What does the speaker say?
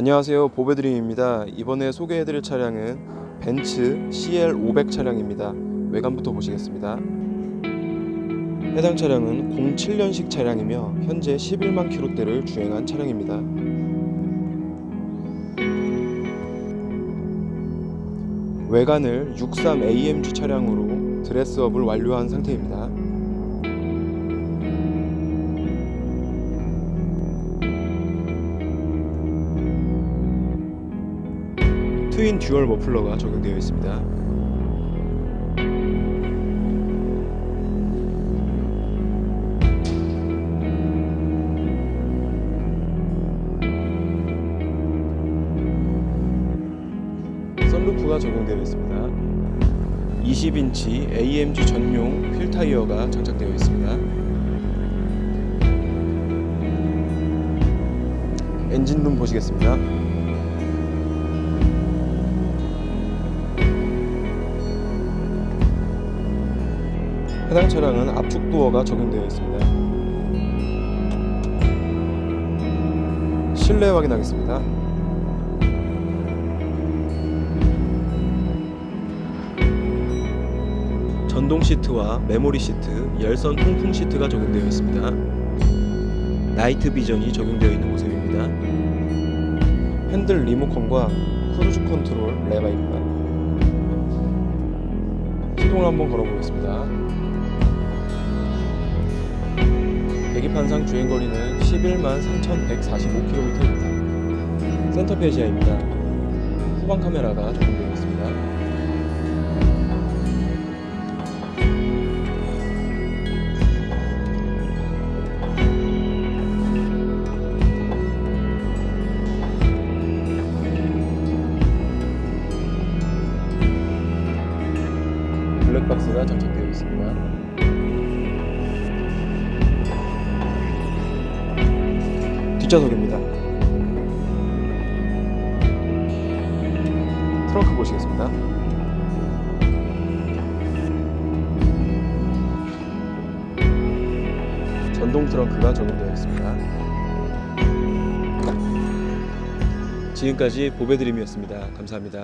안녕하세요. 보배드림입니다. 이번에 소개해드릴 차량은 벤츠 CL500 차량입니다. 외관부터 보시겠습니다. 해당 차량은 07년식 차량이며 현재 11만 킬로대를 주행한 차량입니다. 외관을 63 AMG 차량으로 드레스업을 완료한 상태입니다 트윈 듀얼 머플러가 적용되어 있습니다. 썬루프가 적용되어 있습니다. 20인치 AMG 전용 휠 타이어가 장착되어 있습니다. 엔진룸 보시겠습니다. 해당 차량은 압축 도어가 적용되어 있습니다. 실내 확인하겠습니다. 전동 시트와 메모리 시트, 열선 통풍 시트가 적용되어 있습니다. 나이트 비전이 적용되어 있는 모습입니다. 핸들 리모컨과 크루즈 컨트롤 레바입니다. 시동을 한번 걸어보겠습니다. 계기판상 주행거리는 11만 3,145km입니다. 센터 페시아입니다. 후방 카메라가 적용되어 있습니다. 블랙박스가 장착되어 있습니다. 뒷좌석입니다. 트렁크 보시겠습니다. 전동 트렁크가 적용되어 있습니다. 지금까지 보배드림이었습니다. 감사합니다.